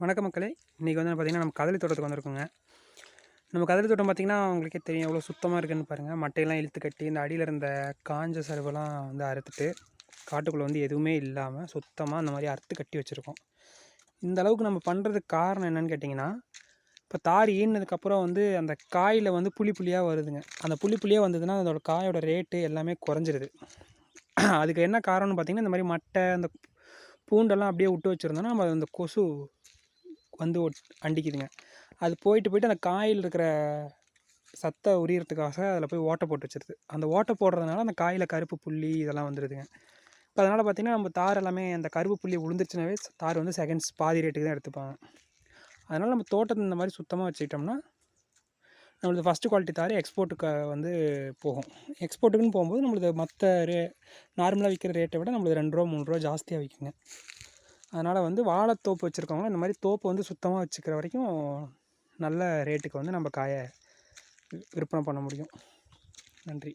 வணக்க மக்களே. இன்றைக்கி வந்து பார்த்திங்கன்னா நம்ம கதலி தோட்டத்துக்கு வந்திருக்கோங்க. நம்ம கதலி தோட்டம் பார்த்திங்கன்னா உங்களுக்கே தெரியும் எவ்வளோ சுத்தமாக இருக்குன்னு பாருங்கள் மட்டையெல்லாம் இழுத்து கட்டி இந்த அடியில் இருந்த காஞ்ச சருவெல்லாம் வந்து அறுத்துட்டு காட்டுக்குள்ளே வந்து எதுவுமே இல்லாமல் சுத்தமாக அந்த மாதிரி அறுத்து கட்டி வச்சுருக்கோம். இந்த அளவுக்கு நம்ம பண்ணுறதுக்கு காரணம் என்னன்னு கேட்டிங்கன்னா இப்போ தார் ஈனதுக்கப்புறம் வந்து அந்த காயில் வந்து புளி புளியாக வருதுங்க. அந்த புளி புளியாக வந்ததுன்னா அதோட காயோட ரேட்டு எல்லாமே குறைஞ்சிருது. அதுக்கு என்ன காரணம்னு பார்த்திங்கன்னா இந்த மாதிரி மட்டை அந்த பூண்டெல்லாம் அப்படியே விட்டு வச்சுருந்தோன்னா நம்ம அந்த கொசு வந்து அண்டிக்குதுங்க. அது போயிட்டு போயிட்டு அந்த காயில் இருக்கிற சத்தை உரியறதுக்காக அதில் போய் ஓட்டை போட்டு வச்சிருது. அந்த ஓட்டை போடுறதுனால அந்த காயில் கருப்பு புள்ளி இதெல்லாம் வந்துடுதுங்க இப்போ அதனால் பார்த்திங்கன்னா நம்ம தார் எல்லாமே அந்த கருப்பு புள்ளி விழுந்துருச்சுனாவே தார் வந்து செகண்ட்ஸ் பாதி ரேட்டுக்கு தான் எடுத்துப்பாங்க. அதனால் நம்ம தோட்டத்தை இந்த மாதிரி சுத்தமாக வச்சுக்கிட்டோம்னா நம்மளது ஃபஸ்ட்டு குவாலிட்டி தார் எக்ஸ்போர்ட்டுக்கு வந்து போகும். எக்ஸ்போர்ட்டுக்குன்னு போகும்போது நம்மளது மற்ற ரே நார்மலாக விற்கிற ரேட்டை விட நம்மளுக்கு ரெண்டு ரூபா மூணு ரூபா ஜாஸ்தியாக விற்குங்க அதனால் வந்து வாழைத்தோப்பு வச்சுருக்கவங்க இந்த மாதிரி தோப்பு வந்து சுத்தமாக வச்சுக்கிற வரைக்கும் நல்ல ரேட்டுக்கு வந்து நம்ம காயை விற்பனை பண்ண முடியும். நன்றி.